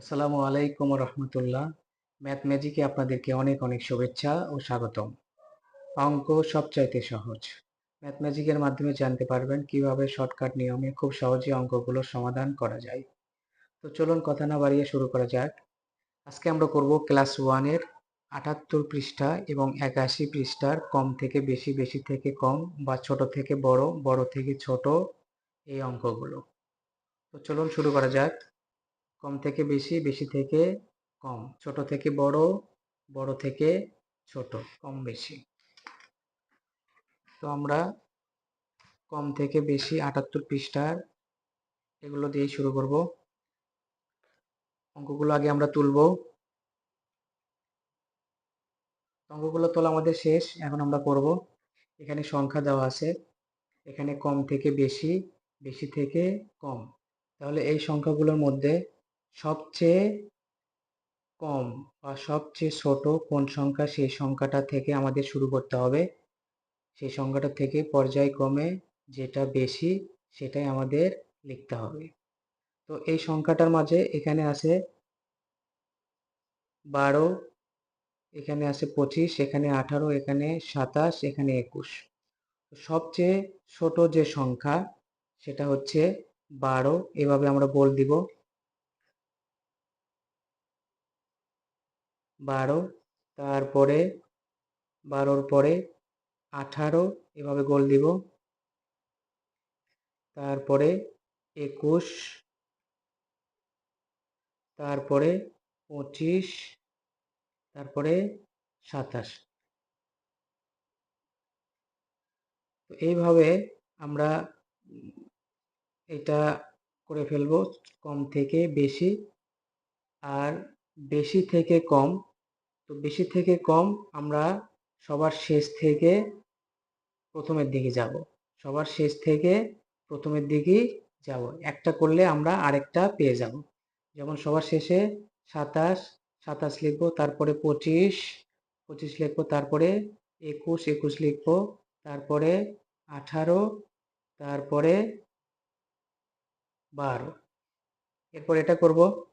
আসসালামু আলাইকুম রহমতুল্লাহ ম্যাথ ম্যাজিকে আপনাদেরকে অনেক অনেক শুভেচ্ছা ও স্বাগতম। অঙ্ক সবচাইতে সহজ। ম্যাথ ম্যাজিকের মাধ্যমে জানতে পারবেন কীভাবে শর্টকাট নিয়মে খুব সহজে অঙ্কগুলোর সমাধান করা যায়। তো চলুন কথা না বাড়িয়ে শুরু করা যাক। আজকে আমরা করব ক্লাস ওয়ানের আটাত্তর পৃষ্ঠা এবং একাশি পৃষ্ঠার কম থেকে বেশি বেশি থেকে কম বা ছোট থেকে বড় বড় থেকে ছোট এই অঙ্কগুলো। তো চলুন শুরু করা যাক। কম থেকে বেশি বেশি থেকে কম। ছোট থেকে বড় বড় থেকে ছোট, কম বেশি। তো আমরা কম থেকে বেশি আটাত্তর পৃষ্ঠার এগুলো দিয়ে শুরু করব। অঙ্কগুলো আগে আমরা তুলব। অঙ্কগুলো তোলা আমাদের শেষ, এখন আমরা করব। এখানে সংখ্যা দেওয়া আছে। এখানে কম থেকে বেশি বেশি থেকে কম। তাহলে এই সংখ্যাগুলোর মধ্যে সবচেয়ে কম বা সবচেয়ে ছোট কোন সংখ্যা সেই সংখ্যাটা থেকে আমাদের শুরু করতে হবে। সেই সংখ্যাটা থেকে পর্যায়ক্রমে যেটা বেশি সেটাই আমাদের লিখতে হবে। তো এই সংখ্যাটার মাঝে এখানে আছে বারো, এখানে আছে পঁচিশ, এখানে আঠারো, এখানে সাতাশ, এখানে একুশ। সবচেয়ে ছোট যে সংখ্যা সেটা হচ্ছে বারো। এভাবে আমরা বল দিব। বারো, তারপরে বারোর পরে আঠারো, এভাবে গোল দিব। তারপরে একুশ, তারপরে পঁচিশ, তারপরে সাতাশ। তো এইভাবে আমরা এটা করে ফেলব, কম থেকে বেশি। আর বেশি থেকে কম তো বেশি থেকে কম আমরা সবার শেষ থেকে প্রথমের দিকে যাব। সবার শেষ থেকে প্রথমের দিকেই যাব। একটা করলে আমরা আরেকটা পেয়ে যাব। যেমন সবার শেষে সাতাশ সাতাশ লিখব, তারপরে পঁচিশ পঁচিশ লিখব, তারপরে একুশ একুশ লিখব, তারপরে আঠারো, তারপরে বারো। এরপর এটা করব।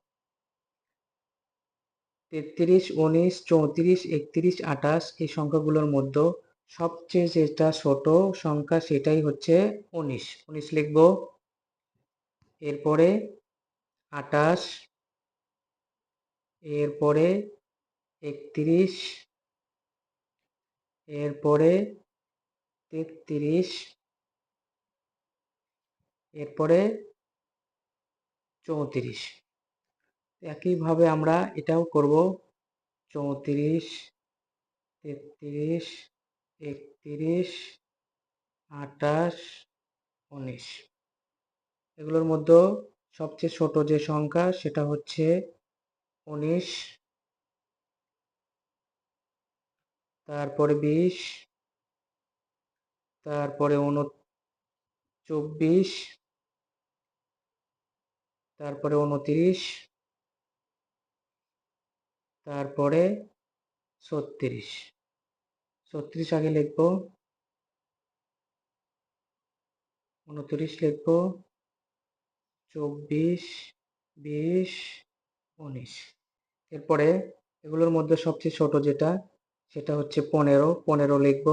তেত্রিশ, উনিশ, চৌত্রিশ, একত্রিশ, আঠাশ এই সংখ্যাগুলোর মধ্যে সবচেয়ে যেটা ছোট সংখ্যা সেটাই হচ্ছে উনিশ। উনিশ লিখব। এরপরে আঠাশ, এরপরে একত্রিশ, এরপরে তেত্রিশ, এরপরে চৌত্রিশ। একইভাবে আমরা এটাও করব। চৌত্রিশ, তেত্রিশ, একত্রিশ, আঠাশ, উনিশ। এগুলোর মধ্যে সবচেয়ে ছোট যে সংখ্যা সেটা হচ্ছে উনিশ, তারপরে বিশ, তারপরে উনচব্বিশ তারপরে উনত্রিশ তারপরে ছত্রিশ। ছত্রিশ আগে লিখব। উনত্রিশ লিখব। চব্বিশ, বিশ, উনিশ। এরপরে এগুলোর মধ্যে সবচেয়ে ছোট যেটা, সেটা হচ্ছে পনেরো। পনেরো লিখব।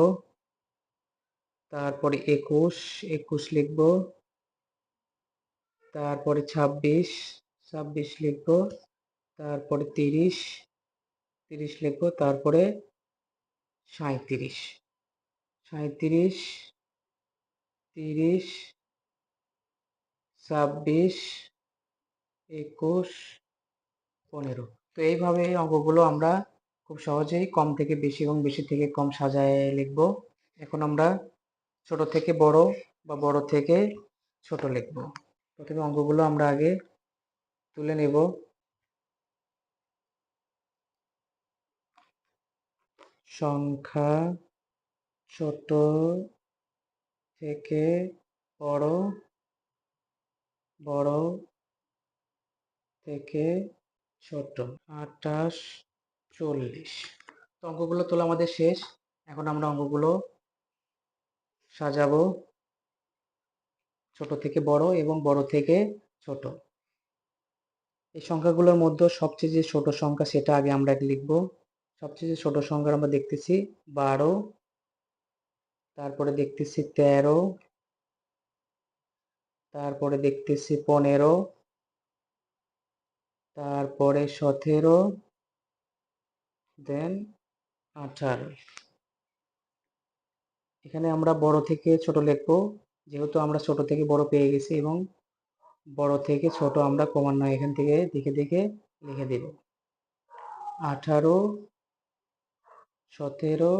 তারপরে একুশ একুশ লিখব। তারপরে ছাব্বিশ ছাব্বিশ লিখব। তারপরে তিরিশ তিরিশ লিখব, তারপরে সাঁত্রিশ সাঁত্রিশ তিরিশ, ছাব্বিশ, একুশ, পনেরো। তো এইভাবে এই অঙ্কগুলো আমরা খুব সহজেই কম থেকে বেশি এবং বেশি থেকে কম সাজায় লিখব। এখন আমরা ছোট থেকে বড় বা বড় থেকে ছোট লিখব। প্রথমে অঙ্কগুলো আমরা আগে তুলে নেব। সংখ্যা ছোট থেকে বড় বড় থেকে ছোট। আঠাশ, চল্লিশ। তো অঙ্কগুলো তোলা আমাদের শেষ। এখন আমরা অঙ্কগুলো সাজাবো। ছোট থেকে বড় এবং বড় থেকে ছোট। এই সংখ্যাগুলোর মধ্যে সবচেয়ে যে ছোট সংখ্যা সেটা আগে আমরা লিখব। সবচেয়ে ছোট সংখ্যা আমরা দেখতেছি বারো, তারপরে দেখতেছি তেরো, তারপরে দেখতেছি পনেরো, তারপরে সতেরো দেন আঠারো। এখানে আমরা বড় থেকে ছোট লিখব, যেহেতু আমরা ছোট থেকে বড় পেয়ে গেছি এবং বড় থেকে ছোট আমরা ক্রমান্বয়ে এখান থেকে দেখে দেখে লিখে দেব। আঠারো সতেরো,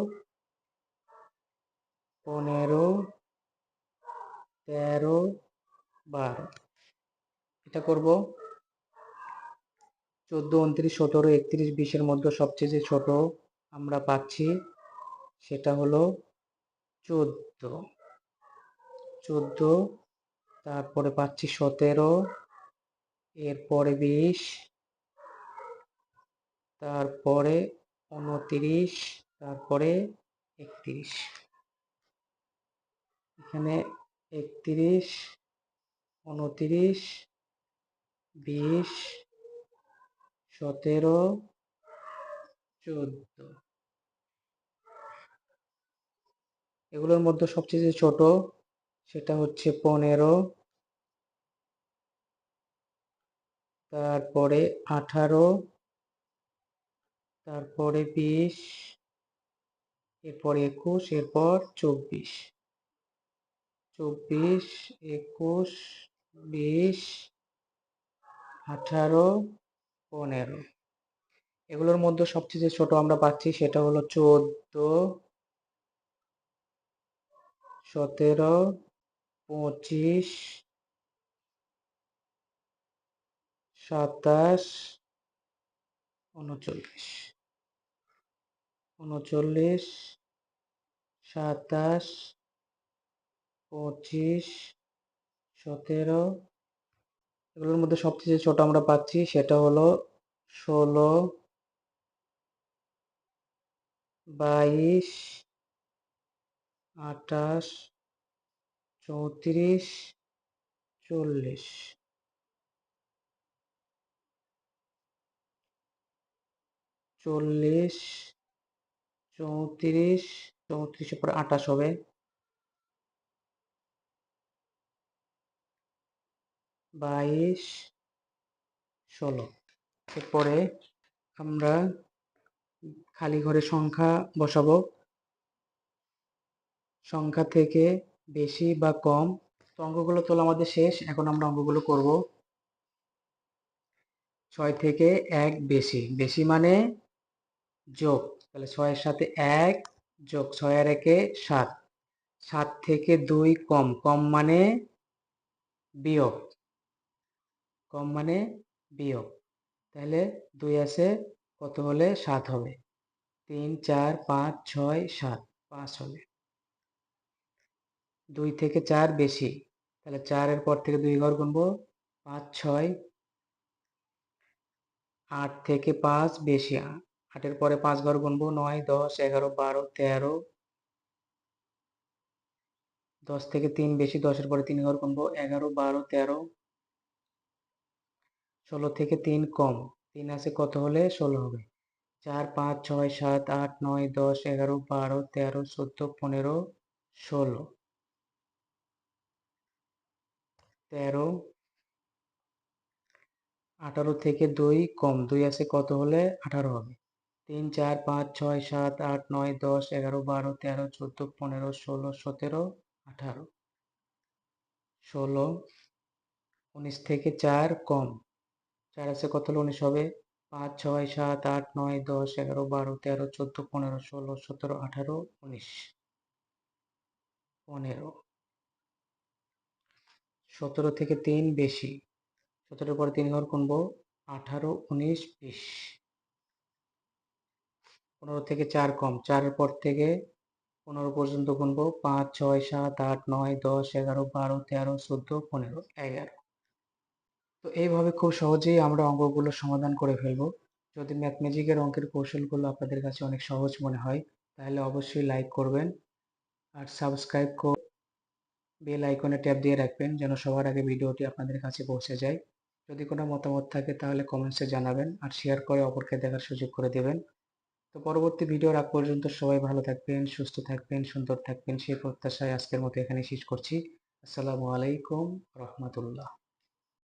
পনেরো, তেরো, বারো। এটা করব। চোদ্দ, উনত্রিশ, সতেরো, একত্রিশ, বিশের মধ্যে সবচেয়ে যে ছোট আমরা পাচ্ছি, সেটা হলো চোদ্দ। চোদ্দ, তারপরে পাচ্ছি সতেরো, এরপরে বিশ, তারপরে উনত্রিশ তারপরে একত্রিশ। এখানে একত্রিশ, উনত্রিশ, বিশ, সতেরো, চোদ্দ। এগুলোর মধ্যে সবচেয়ে যে ছোট, সেটা হচ্ছে পনেরো। তারপরে আঠারো। তারপরে বিশ। এরপর একুশ, এরপর চব্বিশ। চব্বিশ, একুশ, বিশ, আঠারো, পনেরো। এগুলোর মধ্যে সবচেয়ে যে ছোট আমরা পাচ্ছি সেটা হলো চোদ্দ, সতেরো, পঁচিশ, সাতাশ, উনচল্লিশ। উনচল্লিশ সাতাশ, পঁচিশ, সতেরো। এগুলোর মধ্যে সবচেয়ে ছোট আমরা পাচ্ছি সেটা হলো ষোলো, বাইশ, আঠাশ, চৌত্রিশ, চল্লিশ। চল্লিশ চৌত্রিশ, চৌত্রিশের পরে আঠাশ হবে। বাইশ, ষোলো। এরপরে আমরা খালি ঘরের সংখ্যা বসাবো। সংখ্যা থেকে বেশি বা কম। তো অঙ্কগুলো তোলা আমাদের শেষ, এখন আমরা অঙ্কগুলো করব। ছয় থেকে এক বেশি। বেশি মানে যোগ। তাহলে ছয়ের সাথে এক যোগ ছয় আর একে সাত। সাত থেকে দুই কম কম মানে বিয়োগ। কম মানে বিয়োগ। তাহলে দুই আছে কত হলে সাত হবে? তিন, চার, পাঁচ, ছয়, সাত, পাঁচ হবে। দুই থেকে চার বেশি। তাহলে চারের পর থেকে দুই ঘর গুনবো, পাঁচ, ছয়, আট থেকে পাঁচ বেশি আটের পরে পাঁচ ঘর গুনবো, নয়, দশ, এগারো, বারো, তেরো, দশ থেকে তিন বেশি, দশের পরে তিন ঘর গুনবো, এগারো, বারো, তেরো, ষোলো থেকে তিন কম। তিন আছে কত হলে? ষোলো হবে। চার, পাঁচ, ছয়, সাত, আট, নয়, দশ, এগারো, বারো, তেরো, চোদ্দ, পনেরো, ষোলো। তেরো, আঠারো থেকে দুই কম। দুই আছে কত হলে? আঠারো হবে। তিন, চার, পাঁচ, ছয়, সাত, আট, নয়, দশ, এগারো, বারো, তেরো, চোদ্দ, পনেরো, ষোলো, সতেরো, আঠারো। ষোলো, উনিশ থেকে চার, কম। চার আছে কত হলে? উনিশ হবে। পাঁচ, ছয়, সাত, আট, নয়, দশ, এগারো, বারো, তেরো, চোদ্দ, পনেরো, ষোলো, সতেরো, আঠারো, উনিশ। পনেরো। সতেরো থেকে তিন বেশি। সতেরোর পরে তিন ঘর গুনবো। আঠারো, উনিশ, বিশ। পনেরো থেকে চার কম, চারের পর থেকে পনেরো পর্যন্ত গুনবো, পাঁচ, ছয়, সাত, আট, নয়, দশ, এগারো, বারো, তেরো, চোদ্দ, পনেরো, এগারো। তো এইভাবে খুব সহজেই আমরা অঙ্কগুলো সমাধান করে ফেলব। যদি ম্যাথমেটিকের অঙ্কের কৌশলগুলো আপনাদের কাছে অনেক সহজ মনে হয়, তাহলে অবশ্যই লাইক করবেন আর সাবস্ক্রাইব করে, বেল আইকনে ট্যাপ দিয়ে রাখবেন যেন সবার আগে ভিডিওটি আপনাদের কাছে পৌঁছে যায়। যদি কোনো মতামত থাকে তাহলে কমেন্টসে জানাবেন আর শেয়ার করে অপরকে দেখার সুযোগ করে দেবেন। তো পরবর্তী ভিডিওর আগ পর্যন্ত সবাই ভালো থাকবেন, সুস্থ থাকবেন, সুন্দর থাকবেন, সেই প্রত্যাশায় আজকের মতো এখানে শেষ করছি। আসসালামু আলাইকুম রহমতুল্লাহ।